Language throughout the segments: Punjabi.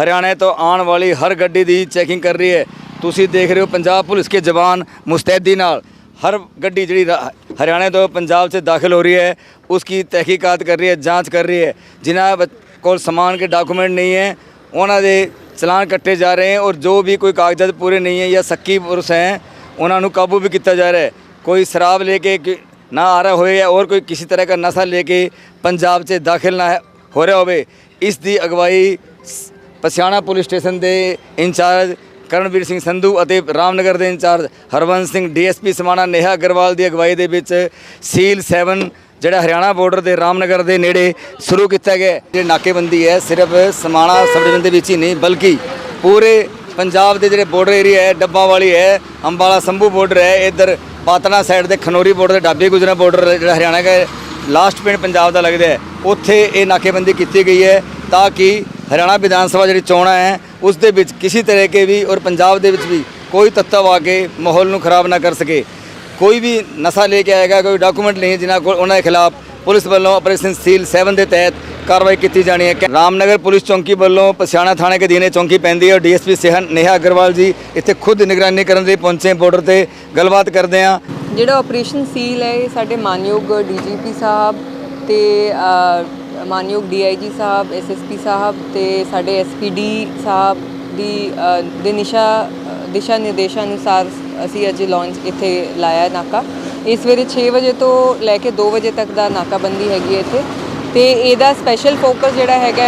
ਹਰਿਆਣੇ ਤੋਂ ਆਉਣ ਵਾਲੀ ਹਰ ਗੱਡੀ ਦੀ ਚੈਕਿੰਗ ਕਰ ਰਹੀ ਹੈ। ਤੁਸੀਂ ਦੇਖ ਰਹੇ ਹੋ ਪੰਜਾਬ ਪੁਲਿਸ ਕੇ ਜਵਾਨ ਮੁਸਤੈਦੀ ਨਾਲ। ਹਰ ਗੱਡੀ ਜਿਹੜੀ ਹਰਿਆਣੇ ਤੋਂ ਪੰਜਾਬ 'ਚ ਦਾਖਲ ਹੋ ਰਹੀ ਹੈ। ਉਸ ਉਸकी ਤਹਿਕੀਕਾਤ ਕਰ ਰਹੀ ਹੈ, ਜਾਂਚ ਕਰ ਰਹੀ ਹੈ। ਜਿਨ੍ਹਾਂ ਕੋਲ ਸਮਾਨ ਕੇ ਡਾਕੂਮੈਂਟ ਨਹੀਂ ਹੈ, ਉਹਨਾਂ ਦੇ ਚਲਾਨ ਕੱਟੇ ਜਾ ਰਹੇ ਹਨ ਔਰ ਜੋ ਵੀ ਕੋਈ ਕਾਗਜ਼ਾਤ ਪੂਰੇ ਨਹੀਂ ਹੈ ਜਾਂ ਸੱਕੀ ਪੁਰਸ ਹੈ, ਉਹਨਾਂ ਨੂੰ ਕਾਬੂ ਵੀ ਕੀਤਾ ਜਾ ਰਿਹਾ ਹੈ। ਕੋਈ ਸ਼ਰਾਬ ਲੈ ਕੇ ਨਾ ਆ ਰਿਹਾ ਹੋਵੇ ਜਾਂ ਹੋਰ ਕੋਈ ਕਿਸੇ ਤਰ੍ਹਾਂ ਦਾ ਨਸ਼ਾ ਲੈ ਕੇ ਪੰਜਾਬ 'ਚ ਦਾਖਲ ਨਾ ਹੋ ਰਿਹਾ ਹੋਵੇ, ਇਸ ਦੀ ਅਗਵਾਈ ਪਸਿਆਣਾ ਪੁਲਿਸ ਸਟੇਸ਼ਨ ਦੇ ਇੰਚਾਰਜ ਕਰਨਵੀਰ ਸਿੰਘ ਸੰਧੂ ਅਤੇ ਰਾਮਨਗਰ ਦੇ ਇੰਚਾਰਜ ਹਰਵੰਸ ਸਿੰਘ, ਡੀਐਸਪੀ ਸਮਾਣਾ ਨੇਹਾ ਅਗਰਵਾਲ ਦੀ ਅਗਵਾਈ ਦੇ ਵਿੱਚ ਸੀਲ 7 ਜਿਹੜਾ ਹਰਿਆਣਾ ਬਾਰਡਰ ਦੇ ਰਾਮਨਗਰ ਦੇ ਨੇੜੇ ਸ਼ੁਰੂ ਕੀਤਾ ਗਿਆ ਜਿਹੜੀ ਨਾਕੇਬੰਦੀ ਹੈ, ਸਿਰਫ ਸਮਾਣਾ ਸਬ ਡਿਵੀਜ਼ਨ ਦੇ ਵਿੱਚ ਹੀ ਨਹੀਂ, ਬਲਕਿ ਪੂਰੇ ਪੰਜਾਬ ਦੇ ਜਿਹੜੇ ਬਾਰਡਰ ਏਰੀਆ ਹੈ ਡੱਬਾ ਵਾਲੀ ਹੈ, ਅੰਬਾਲਾ ਸੰਭੂ ਬਾਰਡਰ ਹੈ, ਇੱਧਰ ਪਾਤਨਾ ਸਾਈਡ ਦੇ ਖਨੋਰੀ ਬਾਰਡਰ ਦੇ ਡਾਬੀ ਗੁਜਰਾ ਬਾਰਡਰ ਜਿਹੜਾ ਹਰਿਆਣਾ ਦਾ ਲਾਸਟ ਪਿੰਡ ਪੰਜਾਬ ਦਾ ਲੱਗਦਾ ਹੈ। ਉੱਥੇ ਇਹ ਨਾਕੇਬੰਦੀ ਕੀਤੀ ਗਈ ਹੈ। ਤਾਂ ਕਿ ਹਰਿਆਣਾ ਵਿਧਾਨ ਸਭਾ ਜਿਹੜੀ ਚੋਣਾਂ ਹੈ, ਉਸ ਦੇ ਵਿੱਚ ਕਿਸੇ ਤਰ੍ਹਾਂ ਕੇ ਵੀ ਔਰ ਪੰਜਾਬ ਦੇ ਵਿੱਚ ਵੀ ਕੋਈ ਤੱਤਵ ਆ ਕੇ ਮਾਹੌਲ ਨੂੰ ਖਰਾਬ ਨਾ ਕਰ ਸਕੇ। ਕੋਈ ਵੀ ਨਸ਼ਾ ਲੈ ਕੇ ਆਏਗਾ, ਕੋਈ ਡਾਕੂਮੈਂਟ ਨਹੀਂ ਹੈ ਜਿਨ੍ਹਾਂ ਕੋਲ ਉਹਨਾਂ ਦੇ ਖਿਲਾਫ ਪੁਲਿਸ ਵੱਲੋਂ ਆਪਰੇਸ਼ਨ ਸੀਲ 7 ਦੇ ਤਹਿਤ ਕਾਰਵਾਈ ਕੀਤੀ ਜਾਣੀ ਹੈ। ਰਾਮਨਗਰ ਪੁਲਿਸ ਚੌਂਕੀ ਵੱਲੋਂ ਪਸਿਆਣਾ ਥਾਣੇ ਦੇ ਦੀਨੇ ਚੌਂਕੀ ਪੈਂਦੀ ਹੈ ਔਰ ਡੀਐਸਪੀ ਸਿਹਨ ਨੇਹਾ ਅਗਰਵਾਲ ਜੀ ਇੱਥੇ ਖੁਦ ਨਿਗਰਾਨੀ ਕਰਨ ਲਈ ਪਹੁੰਚੇ ਬਾਰਡਰ ਤੇ। ਗੱਲਬਾਤ ਕਰਦੇ ਹਾਂ। ਜਿਹੜਾ ਆਪਰੇਸ਼ਨ ਸੀਲ ਹੈ, ਇਹ ਸਾਡੇ ਮਾਨਯੋਗ ਡੀਜੀਪੀ ਸਾਹਿਬ ਤੇ ਮਾਨਯੋਗ ਡੀਆਈਜੀ ਸਾਹਿਬ ਐਸਐਸਪੀ ਸਾਹਿਬ ਤੇ ਸਾਡੇ ਐਸਪੀਡੀ ਸਾਹਿਬ ਦੀ ਦੇ ਨਿਸ਼ਾ ਦਿਸ਼ਾ ਨਿਰਦੇਸ਼ਾਂ ਅਨੁਸਾਰ ਅਸੀਂ ਅੱਜ ਲਾਂਚ ਇੱਥੇ ਲਾਇਆ ਨਾਕਾ। ਇਸ ਸਵੇਰੇ 6 ਵਜੇ ਤੋਂ ਲੈ ਕੇ 2 ਵਜੇ ਤੱਕ ਦਾ ਨਾਕਾਬੰਦੀ ਹੈਗੀ ਹੈ ਇੱਥੇ। ਤੇ ਇਹਦਾ ਸਪੈਸ਼ਲ ਫੋਕਸ ਜਿਹੜਾ ਹੈਗਾ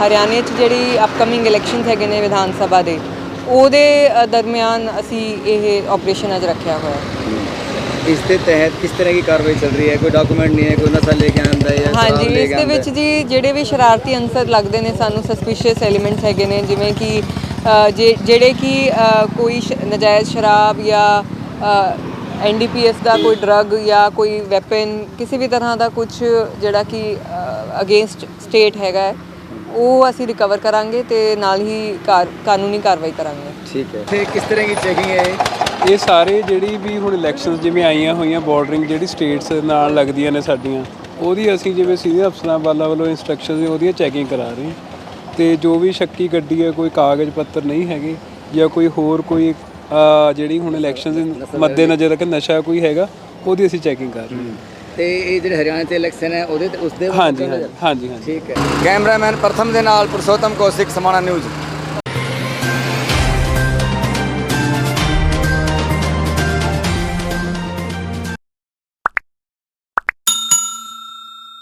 ਹਰਿਆਣੇ 'ਚ ਜਿਹੜੀ ਅਪਕਮਿੰਗ ਇਲੈਕਸ਼ਨਸ ਹੈਗੇ ਨੇ ਵਿਧਾਨ ਸਭਾ ਦੇ, ਉਹਦੇ ਦਰਮਿਆਨ ਅਸੀਂ ਇਹ ਆਪਰੇਸ਼ਨ ਅੱਜ ਰੱਖਿਆ ਹੋਇਆ ਇਸ ਦੇ ਤਹਿਤ ਕਿਸ ਤਰ੍ਹਾਂ ਦੀ ਕਾਰਵਾਈ ਚੱਲ ਰਹੀ ਹੈ? ਕੋਈ ਡਾਕੂਮੈਂਟ ਨਹੀਂ ਹੈ ਕੋਈ ਨਸ਼ਾ ਲੈ ਕੇ ਆਂਦਾ ਹੈ ਜਾਂ ਹਾਂਜੀ ਇਸ ਦੇ ਵਿੱਚ। ਜੀ ਜਿਹੜੇ ਵੀ ਸ਼ਰਾਰਤੀ ਅੰਸਰ ਲੱਗਦੇ ਨੇ ਸਾਨੂੰ ਸਸਪੀਸ਼ੀਅਸ ਐਲੀਮੈਂਟਸ ਹੈਗੇ ਨੇ ਜਿਵੇਂ ਕਿ ਜਿਹੜੇ ਕਿ ਕੋਈ ਨਜਾਇਜ਼ ਸ਼ਰਾਬ ਜਾਂ ਐਨਡੀਪੀਐਸ ਦਾ ਕੋਈ ਡਰੱਗ ਜਾਂ ਕੋਈ ਵੈਪਨ ਕਿਸੇ ਵੀ ਤਰ੍ਹਾਂ ਦਾ ਕੁਝ ਜਿਹੜਾ ਕਿ ਅਗੇਂਸਟ ਸਟੇਟ ਹੈਗਾ ਉਹ ਅਸੀਂ ਰਿਕਵਰ ਕਰਾਂਗੇ ਤੇ ਨਾਲ ਹੀ ਕਾਨੂੰਨੀ ਕਾਰਵਾਈ ਕਰਾਂਗੇ। ਠੀਕ ਹੈ। ਤੇ ਕਿਸ ਤਰ੍ਹਾਂ ਦੀ ਚੈਕਿੰਗ ਹੈ ਇਹ? ਸਾਰੇ ਜਿਹੜੀ ਵੀ ਹੁਣ ਇਲੈਕਸ਼ਨਸ ਜਿਵੇਂ ਆਈਆਂ ਹੋਈਆਂ ਬਾਰਡਰਿੰਗ ਜਿਹੜੀ ਸਟੇਟਸ ਨਾਲ ਲੱਗਦੀਆਂ ਨੇ ਸਾਡੀਆਂ ਉਹਦੀ ਅਸੀਂ ਜਿਵੇਂ ਸੀਨੀਅਰ ਅਫਸਰਾਂ ਵਾਲਾ ਵੱਲੋਂ ਇਨਸਟਰਕਸ਼ਨਸ ਉਹਦੀਆਂ ਚੈਕਿੰਗ ਕਰਾ ਰਹੇ ਹਾਂ। ਤੇ ਜੋ ਵੀ ਸ਼ੱਕੀ ਗੱਡੀ ਹੈ ਕੋਈ ਕਾਗਜ਼ ਪੱਤਰ ਨਹੀਂ ਹੈਗੇ ਜਾਂ ਕੋਈ ਹੋਰ ਕੋਈ ਜਿਹੜੀ ਹੁਣ ਇਲੈਕਸ਼ਨਸ ਮੱਦੇ ਨਜ਼ਰ ਰੱਖ ਨਸ਼ਾ ਕੋਈ ਹੈਗਾ ਉਹਦੀ ਅਸੀਂ ਚੈਕਿੰਗ ਕਰ ਰਹੇ ਹਾਂ। ਤੇ ਇਹ ਜਿਹੜੇ ਹਰਿਆਣਾ ਤੇ ਇਲੈਕਸ਼ਨ ਹੈ ਉਹਦੇ ਤੇ ਉਸ ਦੇ ਹਾਂਜੀ ਹਾਂਜੀ ਹਾਂਜੀ। ਠੀਕ ਹੈ। ਕੈਮਰਾਮੈਨ ਪ੍ਰਥਮ ਦੇ ਨਾਲ ਪੁਰਸ਼ੋਤਮ ਕੌਸ਼ਿਕ ਸਮਾਣਾ ਨਿਊਜ਼।